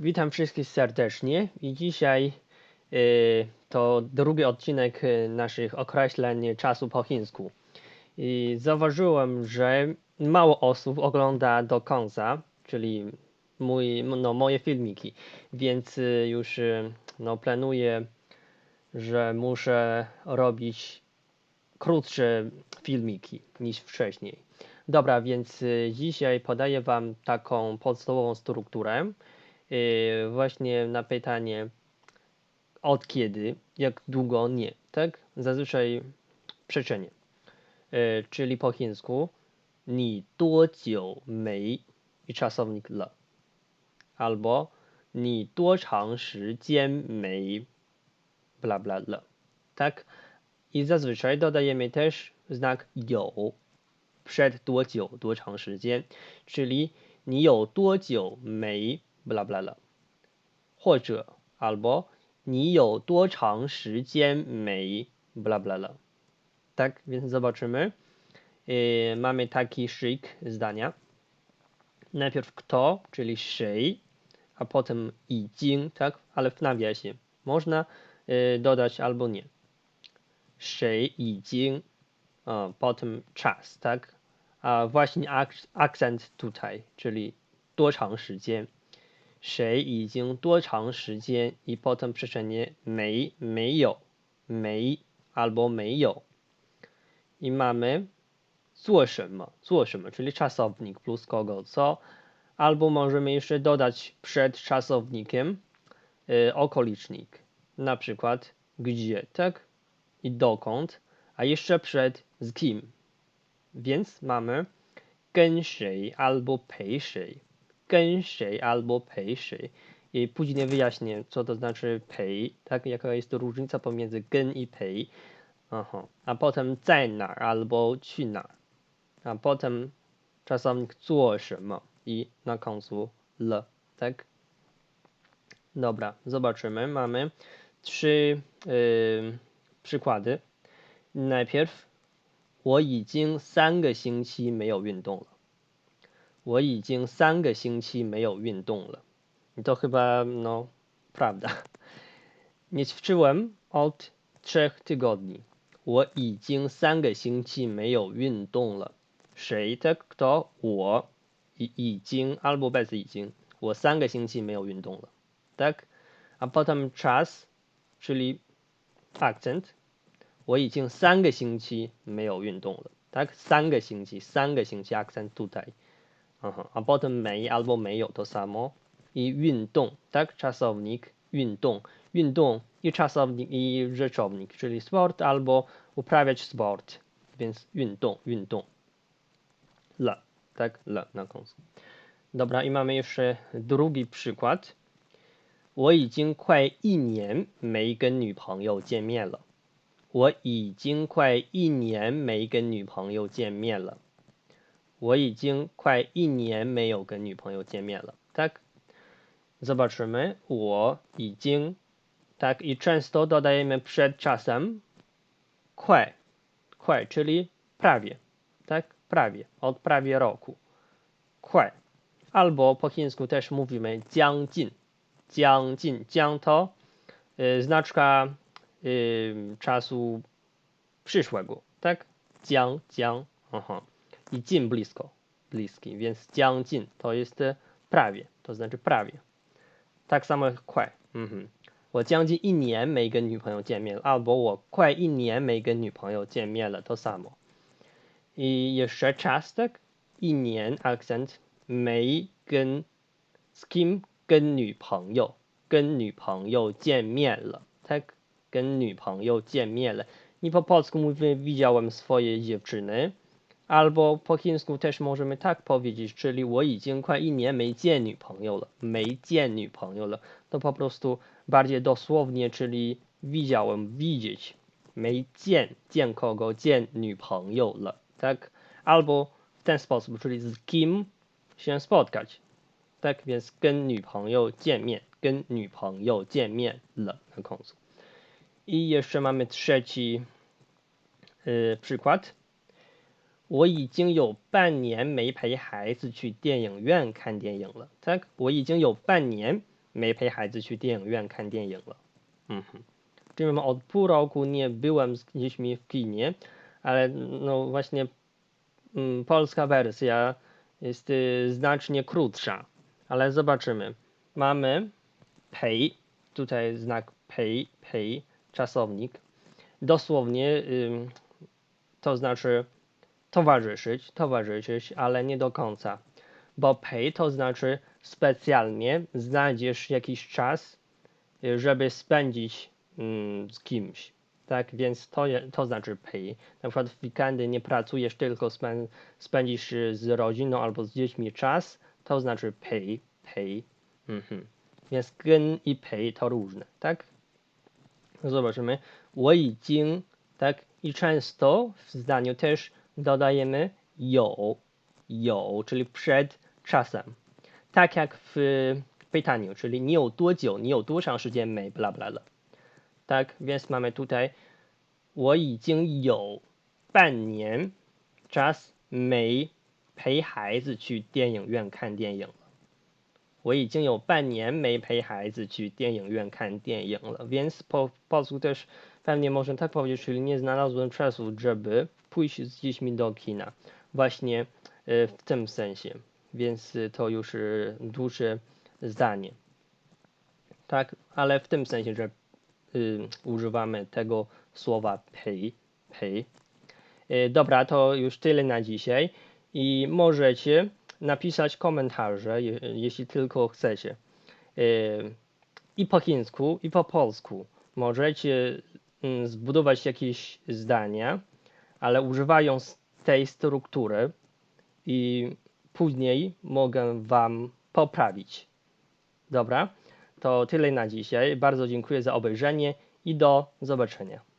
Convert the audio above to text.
witam wszystkich serdecznie i dzisiaj y, to drugi odcinek y, naszych określeń czasu po chińsku. I zauważyłem, że mało osób ogląda do końca, czyli mój, no, moje filmiki, więc y, już y, no, planuję, że muszę robić krótsze filmiki niż wcześniej. Dobra, więc dzisiaj podaję Wam taką podstawową strukturę. Y, właśnie na pytanie od kiedy, jak długo nie, tak? Zazwyczaj przeczenie, y, czyli po chińsku ni duo mei i czasownik le. Albo ni duo chang shi mei bla bla le. Tak? I zazwyczaj dodajemy też znak yo przed duo duo chang shi Czyli ni yo duo mei bla bla bla. 或者 albo 你有多长时间没 bla bla bla. Tak, więc zobaczymy. Yy, mamy taki szyk zdania. Najpierw kto, czyli 谁, a potem 已经, tak, ale w nawiasie. Można yy, dodać albo nie. 谁已经, a potem czas, tak? A właśnie ak akcent tutaj, czyli 多长时间。 谁已经多长时间 i potem przeczenie 没没有没 albo 没有 i mamy 做什么做什么 czyli czasownik plus kogo co albo możemy jeszcze dodać przed czasownikiem y, okolicznik na przykład gdzie tak i dokąd a jeszcze przed z kim więc mamy 跟谁 albo 陪谁 跟谁 albo 陪谁 i później wyjaśnię, co to znaczy pay, tak? Jaka jest to różnica pomiędzy gen i pay. Aha. A potem 在哪 albo 去哪 A potem czasownik 做什么 i na końcu l, tak? Dobra, zobaczymy. Mamy trzy yy, przykłady. Najpierw 我已经三个星期没有运动了。 我已经三个星期没有运动了。你都黑吧？no，правда。你吃完文？out，check，to，go，你我已经三个星期没有运动了。谁在搞？我已已经阿拉伯拜斯已经我三个星期没有运动了。That，апотем，чарс，чели，accent。我已经三个星期没有运动了。That 三个星期，三个星期 accent，do，that。Aha. A potem mej albo mejo to samo. I 运动, tak? Czasownik, 运动. 运动 i czasownik, i rzeczownik, czyli sport albo uprawiać sport. Więc 运动,运动. L, tak? L na końcu. Dobra, i mamy jeszcze drugi przykład. 我已经快一年没跟女朋友见面了。我已经快一年没跟女朋友见面了。 我已经快一年没有跟女朋友见面了。Tak? Zobaczymy. 我已经 tak i często dodajemy przed czasem 快 快 czyli prawie tak prawie od prawie roku 快 albo po chińsku też mówimy 将近将近将 to y, znaczka y, czasu przyszłego tak 将将 aha i 近 blisko, bliski, więc 将近 to jest prawie, to znaczy prawie. Tak samo jak 快. Mhm. 我将近一年没跟女朋友见面了，albo 我快一年没跟女朋友见面了，to samo. I jeszcze czas, tak? 一年 akcent 没跟 z kim 跟女朋友跟女朋友见面了，tak? 跟女朋友见面了。I po polsku mówimy widziałem swoje dziewczyny. Albo po chińsku też możemy tak powiedzieć, czyli 我已经快一年没见女朋友了，没见女朋友了。To po prostu bardziej dosłownie, czyli widziałem, widzieć. 没见见 kogo, 见女朋友了, tak? Albo w ten sposób, czyli z kim się spotkać. Tak więc 跟女朋友见面，跟女朋友见面了 na końcu. I jeszcze mamy trzeci yy, przykład. 我已经有半年没陪孩子去电影院看电影了。Tak? 我已经有半年 没陪孩子去电影院看电影了. Mhm. Czyli od pół roku nie byłem z dziećmi w kinie, ale no właśnie mm, polska wersja jest y, znacznie krótsza. Ale zobaczymy. Mamy pay, tutaj znak pay, pay, czasownik. Dosłownie y, to znaczy towarzyszyć, towarzyszyć, ale nie do końca. Bo pay to znaczy specjalnie znajdziesz jakiś czas, y, żeby spędzić mm, z kimś. Tak, więc to, to znaczy pay. Na przykład w weekendy nie pracujesz, tylko spę, spędzisz z rodziną albo z dziećmi czas, to znaczy pay, pay. Mhm. Więc gen i pay to różne, tak? Zobaczymy. 我已经, tak? I często w zdaniu też da da yi 有有这里不是 at chasa ta kaq fei beta 牛这里你有多久你有多长时间没不拉不拉了？duck vince 妈妈出差我已经有半年 just 没陪孩子去电影院看电影了。我已经有半年没陪孩子去电影院看电影了。Vince pose pose pewnie można tak powiedzieć, czyli nie znalazłem czasu, żeby pójść z dziećmi do kina. Właśnie e, w tym sensie, więc to już e, dłuższe zdanie. Tak, ale w tym sensie, że y, używamy tego słowa pay, pay. Dobra, to już tyle na dzisiaj i możecie napisać komentarze, je, jeśli tylko chcecie. I po chińsku, i po polsku. Możecie zbudować jakieś zdania, ale używając tej struktury i później mogę Wam poprawić. Dobra, to tyle na dzisiaj. Bardzo dziękuję za obejrzenie i do zobaczenia.